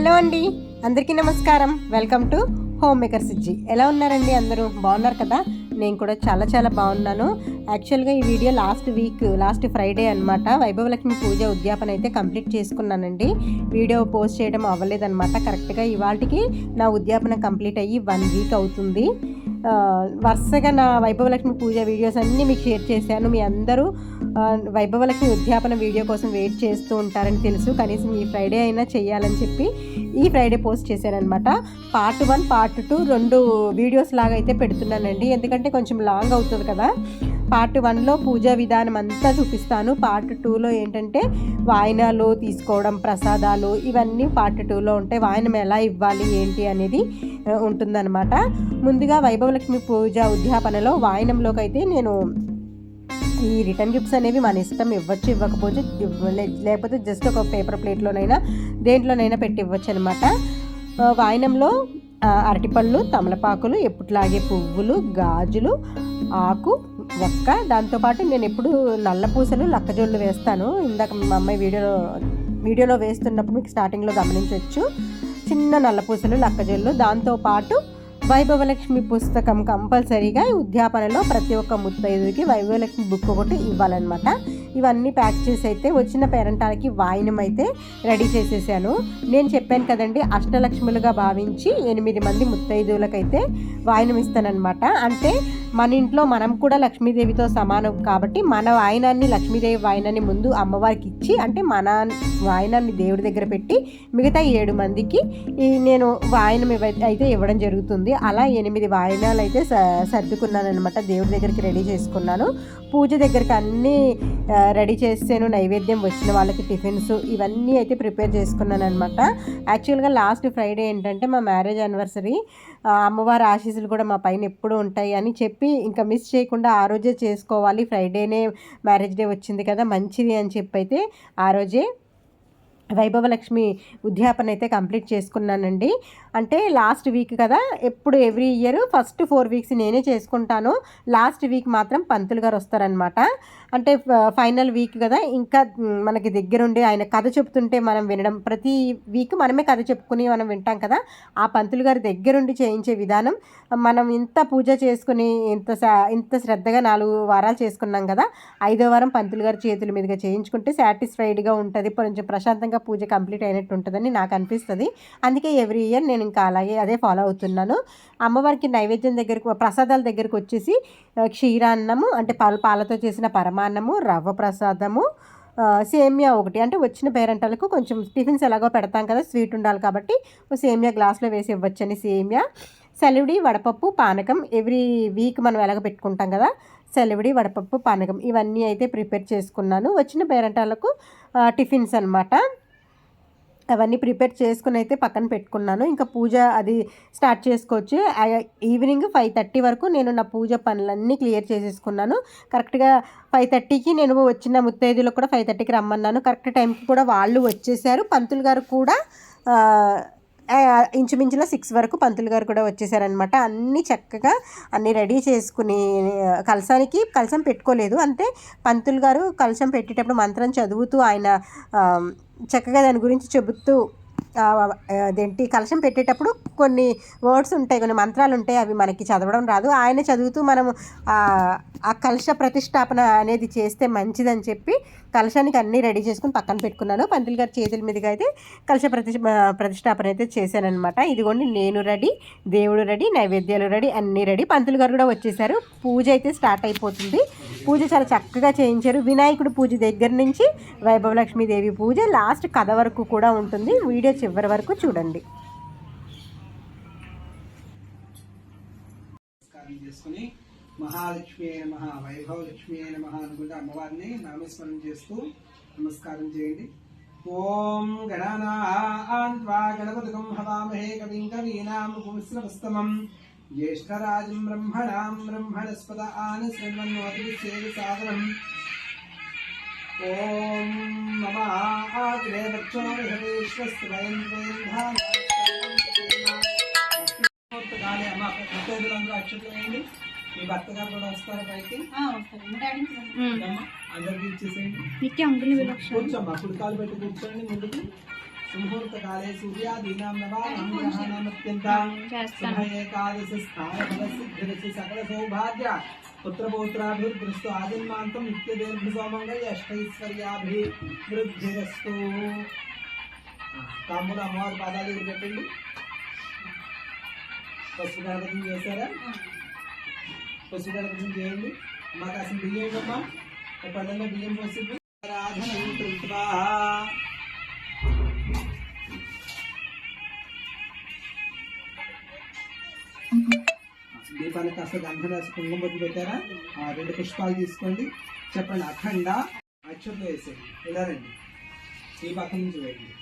Hello అండి. అందరికీ నమస్కారం. Welcome to home maker Sijji. ఎలా ఉన్నారండి అందరూ? బాగున్నారు కదా? నేను కూడా చాలా చాలా బాగున్నాను. యాక్చువల్గా ఈ video last week last Friday అనమాట వైభవలక్ష్మి పూజ ఉద్యాపన అయితే కంప్లీట్ చేసుకున్నానండి. వీడియో పోస్ట్ చేయడం అవ్వలేదన్నమాట. కరెక్ట్గా ఇవాళకి నా ఉద్యాపన కంప్లీట్ అయ్యి వన్ వీక్ అవుతుంది. వరుసగా నా వైభవలక్ష్మి పూజ వీడియోస్ అన్నీ మీకు షేర్ చేశాను. మీ అందరూ వైభవలక్ష్మి ఉద్యాపన వీడియో కోసం వెయిట్ చేస్తూ ఉంటారని తెలుసు. కనీసం ఈ ఫ్రైడే అయినా చేయాలని చెప్పి ఈ ఫ్రైడే పోస్ట్ చేశానమాట పార్ట్ వన్ పార్ట్ టూ రెండు వీడియోస్ లాగా అయితే పెడుతున్నానండి. ఎందుకంటే కొంచెం లాంగ్ అవుతుంది కదా. పార్ట్ వన్లో పూజా విధానం అంతా చూపిస్తాను. పార్ట్ టూలో ఏంటంటే వాయినాలు తీసుకోవడం ప్రసాదాలు ఇవన్నీ పార్ట్ టూలో ఉంటాయి. వాయినం ఎలా ఇవ్వాలి ఏంటి అనేది ఉంటుందన్నమాట. ముందుగా వైభవలక్ష్మి పూజ ఉద్యాపనలో వాయినంలోకి అయితే నేను ఈ రిటర్న్ గిఫ్ట్స్ అనేవి మన ఇష్టం ఇవ్వచ్చు ఇవ్వకపోవచ్చు లేకపోతే జస్ట్ ఒక పేపర్ ప్లేట్లోనైనా దేంట్లోనైనా పెట్టి ఇవ్వచ్చు అనమాట వాయినంలో అరటిపళ్ళు తమలపాకులు ఎప్పుట్లాగే పువ్వులు గాజులు ఆకు ఒక్క దాంతోపాటు నేను ఎప్పుడు నల్ల పూసలు లక్కజోళ్ళు వేస్తాను. ఇందాక మా అమ్మాయి వీడియోలో వీడియోలో వేస్తున్నప్పుడు మీకు స్టార్టింగ్లో గమనించవచ్చు చిన్న నల్ల పూసలు లక్కజోళ్ళు దాంతోపాటు వైభవలక్ష్మి పుస్తకం కంపల్సరీగా ఉద్యాపనలో ప్రతి ఒక్క ముత్తైదుకి వైభవలక్ష్మి బుక్ ఒకటి ఇవ్వాలన్నమాట. ఇవన్నీ ప్యాక్ చేసి అయితే వచ్చిన పేరంటానికి వాయినం అయితే రెడీ చేసేసాను. నేను చెప్పాను కదండి అష్టలక్ష్ములుగా భావించి ఎనిమిది మంది ముత్తైదువులకైతే వాయినం ఇస్తానన్నమాట. అంటే మన ఇంట్లో మనం కూడా లక్ష్మీదేవితో సమానం కాబట్టి మన వాయినాన్ని లక్ష్మీదేవి వాయినాన్ని ముందు అమ్మవారికి ఇచ్చి అంటే మన వాయినాన్ని దేవుడి దగ్గర పెట్టి మిగతా ఏడు మందికి ఈ నేను వాయనం అయితే ఇవ్వడం జరుగుతుంది. అలా ఎనిమిది వాయనాలు అయితే స- సర్దుకున్నాను అనమాట దేవుడి దగ్గరికి రెడీ చేసుకున్నాను. పూజ దగ్గరికి అన్నీ రెడీ చేసాను. నైవేద్యం వచ్చిన వాళ్ళకి టిఫిన్స్ ఇవన్నీ అయితే ప్రిపేర్ చేసుకున్నాను అనమాట యాక్చువల్గా లాస్ట్ ఫ్రైడే ఏంటంటే మా మ్యారేజ్ యానివర్సరీ అమ్మవారి ఆశీస్సులు కూడా మా పైన ఎప్పుడు ఉంటాయి అని చెప్పి చెప్పి ఇంకా మిస్ చేయకుండా ఆ రోజే చేసుకోవాలి. ఫ్రైడేనే మ్యారేజ్ డే వచ్చింది కదా మంచిది అని చెప్పి అయితే ఆ రోజే వైభవలక్ష్మి ఉద్యాపన అయితే కంప్లీట్ చేసుకున్నానండి. అంటే లాస్ట్ వీక్ కదా ఎప్పుడు every year first four weeks నేనే చేసుకుంటాను. లాస్ట్ వీక్ మాత్రం పంతులు గారు వస్తారనమాట అంటే ఫైనల్ వీక్ కదా ఇంకా మనకి దగ్గరుండి ఆయన కథ చెప్తుంటే మనం వినడం ప్రతి వీక్ మనమే కథ చెప్పుకుని మనం వింటాం కదా ఆ పంతులు గారి దగ్గరుండి చేయించే విధానం మనం ఇంత పూజ చేసుకుని ఇంత సా- ఇంత శ్రద్ధగా నాలుగు వారాలు చేసుకున్నాం కదా ఐదో వారం పంతులు గారి చేతుల మీదుగా చేయించుకుంటే సాటిస్ఫైడ్గా ఉంటుంది కొంచెం ప్రశాంతంగా పూజ కంప్లీట్ అయినట్టు ఉంటుందని నాకు అనిపిస్తుంది అందుకే ఎవ్రీ ఇయర్ నేను ఇంకా అలాగే అదే ఫాలో అవుతున్నాను. అమ్మవారికి నైవేద్యం దగ్గరకు ప్రసాదాల దగ్గరకు వచ్చేసి క్షీరాన్నము అంటే పాల పాలతో చేసిన పరమాన్నము రవ్వ ప్రసాదము సేమియా ఒకటి. అంటే వచ్చిన పేరెంటలకు కొంచెం టిఫిన్స్ ఎలాగో పెడతాం కదా స్వీట్ ఉండాలి కాబట్టి సేమియా గ్లాస్లో వేసి ఇవ్వచ్చని సేమియా. సెలవుడి వడపప్పు పానకం ఎవ్రీ వీక్ మనం ఎలాగ పెట్టుకుంటాం కదా సెలవుడి వడపప్పు పానకం ఇవన్నీ అయితే ప్రిపేర్ చేసుకున్నాను. వచ్చిన పేరెంటాలకు టిఫిన్స్ అనమాట అవన్నీ ప్రిపేర్ చేసుకుని అయితే పక్కన పెట్టుకున్నాను. ఇంకా పూజ అది స్టార్ట్ చేసుకోవచ్చు. ఈవినింగ్ ఫైవ్ థర్టీ వరకు నేను నా పూజ పనులన్నీ క్లియర్ చేసేసుకున్నాను. కరెక్ట్గా ఫైవ్ థర్టీకి నేను వచ్చిన ముత్తైదులకు కూడా ఫైవ్ థర్టీకి రమ్మన్నాను. కరెక్ట్ టైంకి కూడా వాళ్ళు వచ్చేసారు. పంతులు గారు కూడా ఇంచుమించులో సిక్స్ వరకు పంతులు గారు కూడా వచ్చేసారనమాట అన్నీ చక్కగా అన్నీ రెడీ చేసుకుని కలసానికి కలసం పెట్టుకోలేదు. అంటే పంతులు గారు కలసం పెట్టేటప్పుడు మంత్రం చదువుతూ ఆయన చక్కగా దాని గురించి చెబుతూ అదేంటి కలశం పెట్టేటప్పుడు కొన్ని వర్డ్స్ ఉంటాయి కొన్ని మంత్రాలు ఉంటాయి అవి మనకి చదవడం రాదు. ఆయన చదువుతూ మనం ఆ కలశ ప్రతిష్టాపన అనేది చేస్తే మంచిదని చెప్పి కలశానికి అన్నీ రెడీ చేసుకుని పక్కన పెట్టుకున్నాను. పంతులు గారి చేతుల మీదుగా అయితే కలశ ప్రతి ప్రతిష్టాపన అయితే చేశానమాట ఇదిగోండి నేను రెడీ దేవుడు రెడీ నైవేద్యాలు రెడీ అన్నీ రెడీ. పంతులు గారు కూడా వచ్చేసారు. పూజ అయితే స్టార్ట్ అయిపోతుంది. పూజ చాలా చక్కగా చేయించారు. వినాయకుడు పూజ దగ్గర నుంచి వైభవలక్ష్మీదేవి పూజ లాస్ట్ కథ వరకు కూడా ఉంటుంది. వీడియో చివరి వరకు చూడండి. నమస్కారం చేసుకుని మహాలక్ష్మి మహా వైభవ లక్ష్మి అయిన మహా అనుకుంటే అమ్మవారిని నామస్మరణ చేస్తూ నమస్కారం చేయండి. ఓం గణనా గణపతికం హవామహే కవిం కవీనాం పుంస్రవస్తమం జ్యేష్ఠరాజం బ్రహ్మణాం బ్రహ్మణస్పద ఆన శృణ్వన్నోతి సాదనం ఓం నమ ఆగ్రే వక్షో విహవేశ్వస్వయం త్వయం కాలే అమ్మ మీ భర్త గారు కూడా వస్తారు పైకి అందరికీ ఇచ్చేసేయండి. కూర్చోమ్మా కుడికాలు పెట్టి కూర్చోండి ముందుకు. సుముహూర్తకాలే సూర్యాదీనాం నవానాం గ్రహాణాం అత్యంతాం శుభ ఏకాదశి స్థానఫలసిద్ధిరసి సకల సౌభాగ్య పుత్రపౌత్రాభివృద్ధిస్తు ఆదిన్మాంతం నిత్యదీర్ఘ సౌమంగళ అష్టైశ్వర్యాభివృద్ధిరస్తు తాముడు అమ్మవారి పాదాలు దగ్గర పెట్టండి పసుపు గణపతిని చేశారా పసుపు గణపతిని చేయండి మాకు అసలు బియ్యం ఇవ్వమ్మా ఒక పళ్ళలో బియ్యం పోసి ఆరాధన దీపానికి కాస్త గంధం రాసి కుంకుమ బొట్టు పెట్టారా? ఆ రెండు పుష్పాలు తీసుకోండి. చెప్పండి అఖండ అక్షతలు వేసేయండి ఇలా రండి. ఈ పక్క నుంచి వేయండి.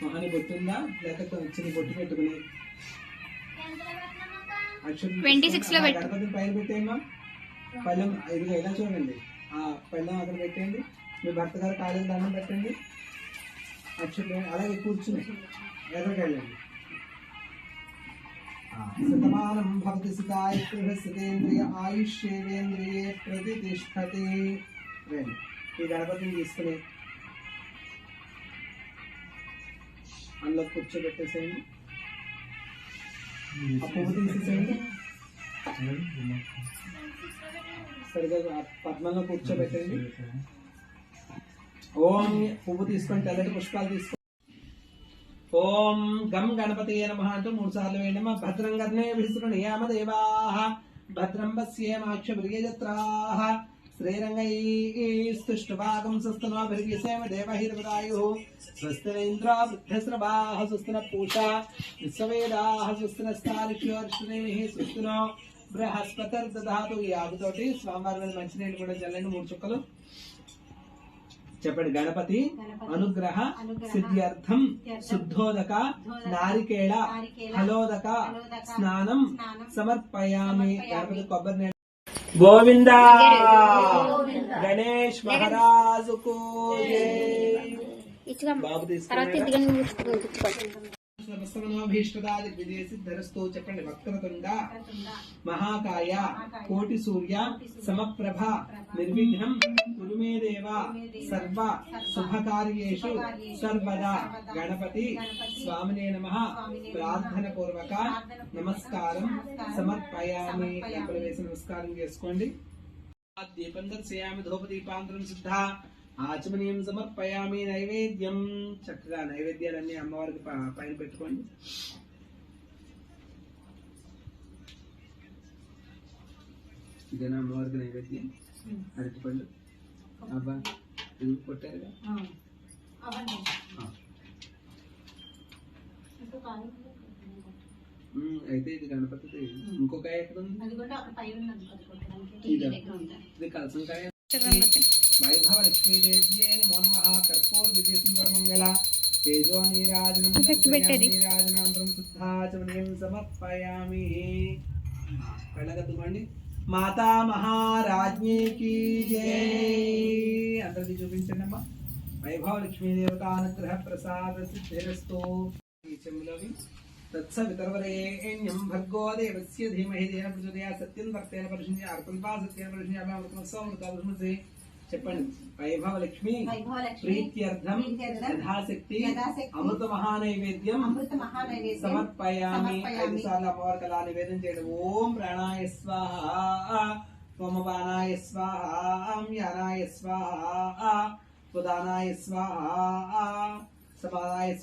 మొహాన్ని బొట్టుందా లేకపోతే చిన్న బొట్టు పెట్టుకుని అక్షతలు 26 లో పెట్టు. గణపతిని పైన పెట్టేయమ్మా పళ్ళెం ఇదిగో ఇలా చూడండి. ఆ పళ్ళెం అక్కడ పెట్టండి మీ భర్త గారు కాళ్ళకి దండం పెట్టండి. అక్షతలు అలాగే కూర్చుని ఎదురుకి వెళ్ళండి శతమానం భవతి సుతాయ స్థితేంద్రియ ఆయుష్యేంద్రియే ప్రతిష్టతి ఈ గణపతిని తీసుకుని అందులో కూర్చోబెట్టేసేయండి. పువ్వు తీసేసేయండి. సరిగా పద్మంలో కూర్చోబెట్టండి ఓం పువ్వు తీసుకొని తెల్లటి పుష్పాలు తీసుకోండి. ఓం గం గణపతి నమ అంటూ మూడు సార్లు వేయడమా భద్రం గర్ణే నియామ దేవా? భద్రం పశ్యేమాక్ష మృగేజత్రాః శ్రీరంగైస్తుష్టుభాగం స్వస్తనో భృగిసేమ దేవహిర్వదాయు. స్వస్తినేంద్ర బుద్ధస్రవాః స్వస్తిన పూషా. విశ్వవేదాః స్వస్తిన స్థానిష్యోర్షణేః స్వస్తినో బృహస్పతిర్దధాతు. ఈ ఆకుతోటి స్వామివారి మీద మంచినీళ్ళు కూడా చల్లండి. మూడు చుక్కలు. చెప్పండి. గణపతి అనుగ్రహ సిద్ధ్యర్థం శుద్ధోదక నారికేళ ఫలోదక స్నానం సమర్పయామి. గణపతి కొబ్బరి గోవింద! గణేష్ మహారాజుకు బాబు తర్వాత తీసుకున్నాడా? ఇదిగా గుర్తుకోండి సమస్తమనోభీష్టదాది విదేశి ధరస్తూ చెప్పండి వక్రతుండ మహాకాయ కోటి సూర్య సమప్రభ నిర్విఘ్నం కురుమే దేవ సర్వ శుభకార్యేషు సర్వదా గణపతి స్వామినే నమ ప్రార్థన పూర్వక నమస్కారం సమర్పయామి నమస్కారం చేసుకోండి. దీపం దర్శయామి ధూపదీపాంతరం సిద్ధ. ఆచమనీయం సమర్పయామి నైవేద్యం. చక్కగా నైవేద్యాలన్నీ అమ్మవారికి ప- పైన పెట్టుకోండి. ఇదేనా అమ్మవారికి నైవేద్యం? అరటిపండు? అబ్బా ఇది కొట్టారుగా అయితే ఇది గణపతి ఇంకొక ఎక్కడ ఉంది? ఇదా? ఇది కలసంకాయ వైభవ లక్ష్మీదేవ్యే నమో నమః కర్పూర విజయ సుందర మంగళ తేజో నీరాజనం Effect పెట్టేది. నీరాజనాంతరం శుద్ధాచమనీయం సమర్పయామి వెళ్ళగద్దుకోండి మాతా మహారాజ్ఞీకి జై అందరికి చూపించండి అమ్మా వైభవ లక్ష్మీ దేవత అనుగ్రహ ప్రసాద సిద్ధిరస్తు ఈ చెంబులోవి తత్స వితర్వరేణ్యం భర్గో దేవస్య ధీమహి దేన ప్రచోదయా సత్యం వర్తేన పరిశున్య అర్పల్పా సత్యేన పరిశున్య అమృతమస్వ అమృతాభిమసి చెప్పండి. వైభవ లక్ష్మి ప్రీత్యర్థం యథాశక్తి అమృత మహానైవేద్యం సమర్పయామి ఐదు సార్లు అమ్మవారికి అలా నివేదన చేయడం. ఓం ప్రాణాయ స్వాహ సోమపానాయ స్వాహ యానాయ స్వాహ సుదానాయ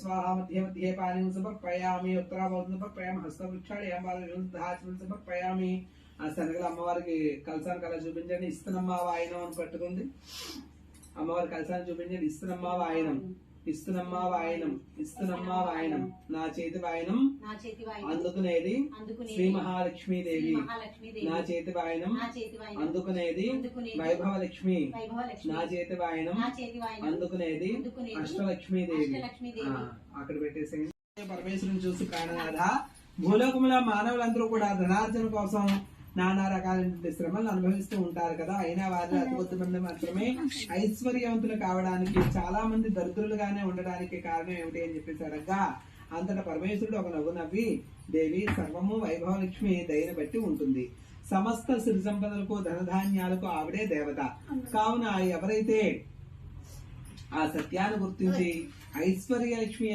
స్వాహ మధ్య మధ్య పానీయం సమర్పయామి ఉత్తరాభోజనం సమర్పయామి హస్తవృక్షాళయామి సమర్పయామి ఆ శనగలు అమ్మవారికి కలసాన్ని కల చూపించండి. ఇస్తున్నమ్మా వాయనం అని పట్టుకుంది. అమ్మవారి కలసాన్ని చూపించండి. ఇస్తున్నమ్మా వాయనం ఇస్తున్నమ్మా వాయనం ఇస్తున్నమ్మా వాయనం నా చేతి వాయనం అందుకునేది శ్రీ మహాలక్ష్మీదేవి. మహాలక్ష్మీదేవి నా చేతి వాయనం అందుకునేది అందుకునేది వైభవ లక్ష్మి వైభవ లక్ష్మి నా చేతి వాయనం అందుకునేది అష్టలక్ష్మీదేవి. ఆ, అక్కడ పెట్టేసేయండి. పరమేశ్వరుని చూసి ప్రాణనాథ. భూలోకముల మానవులందరూ కూడా ధనార్జన కోసం నానా రకాలైనటువంటి శ్రమలు అనుభవిస్తూ ఉంటారు కదా అయినా వారిలో అతి మాత్రమే ఐశ్వర్యవంతులు కావడానికి చాలా మంది దరిద్రులుగానే ఉండడానికి కారణం ఏమిటి అని చెప్పేసి అంతట పరమేశ్వరుడు ఒక నవ్వు నవ్వి దేవి సర్వము వైభవ లక్ష్మి దయని బట్టి ఉంటుంది సమస్త సిరి సంపదలకు ధనధాన్యాలకు ఆవిడే దేవత కావున ఎవరైతే ఆ సత్యాన్ని గుర్తించి ఐశ్వర్య లక్ష్మి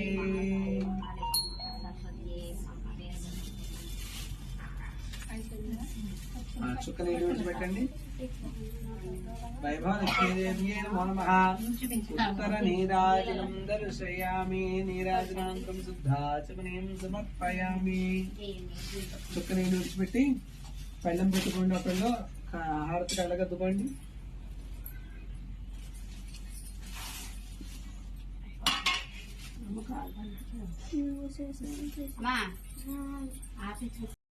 చుక్క నీళ్ళు విడిచిపెట్టండి వైభవ ఉత్తర నీరాజనం దర్శయామి నీరాజనాంతం శుద్ధాచమనీయం సమర్పయామి చుక్క నీళ్ళు విడిచిపెట్టి పెళ్ళం పెట్టుకోండి ఒకళ్ళు హారతి కళ్ళగద్దుకోండి సిద్ధ్యర్థం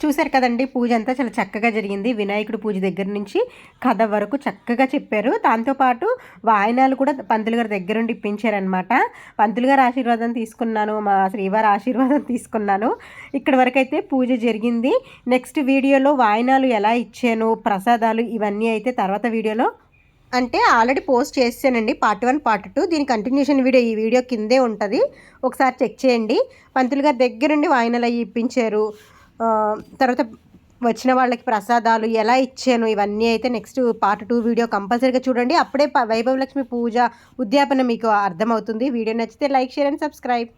చూశారు కదండి పూజ అంతా చాలా చక్కగా జరిగింది. వినాయకుడి పూజ దగ్గర నుంచి కథ వరకు చక్కగా చెప్పారు. దాంతోపాటు వాయనాలు కూడా పంతులు గారి దగ్గర నుండి ఇప్పించారనమాట పంతులు గారి ఆశీర్వాదం తీసుకున్నాను మా శ్రీవారి ఆశీర్వాదం తీసుకున్నాను. ఇక్కడ వరకు అయితే పూజ జరిగింది. నెక్స్ట్ వీడియోలో వాయనాలు ఎలా ఇచ్చాను ప్రసాదాలు ఇవన్నీ అయితే తర్వాత వీడియోలో. అంటే ఆల్రెడీ పోస్ట్ చేసానండి పార్ట్ వన్ పార్ట్ టూ. దీని కంటిన్యూషన్ వీడియో ఈ వీడియో కిందే ఉంటుంది. ఒకసారి చెక్ చేయండి. పంతులు గారి దగ్గరుండి వాయినలు అవి ఇప్పించారు. తర్వాత వచ్చిన వాళ్ళకి ప్రసాదాలు ఎలా ఇచ్చాను ఇవన్నీ అయితే నెక్స్ట్ పార్ట్ టూ వీడియో కంపల్సరీగా చూడండి. అప్పుడే ప- వైభవ లక్ష్మి పూజ ఉద్యాపన మీకు అర్థమవుతుంది. వీడియో నచ్చితే లైక్ షేర్ అండ్ సబ్స్క్రైబ్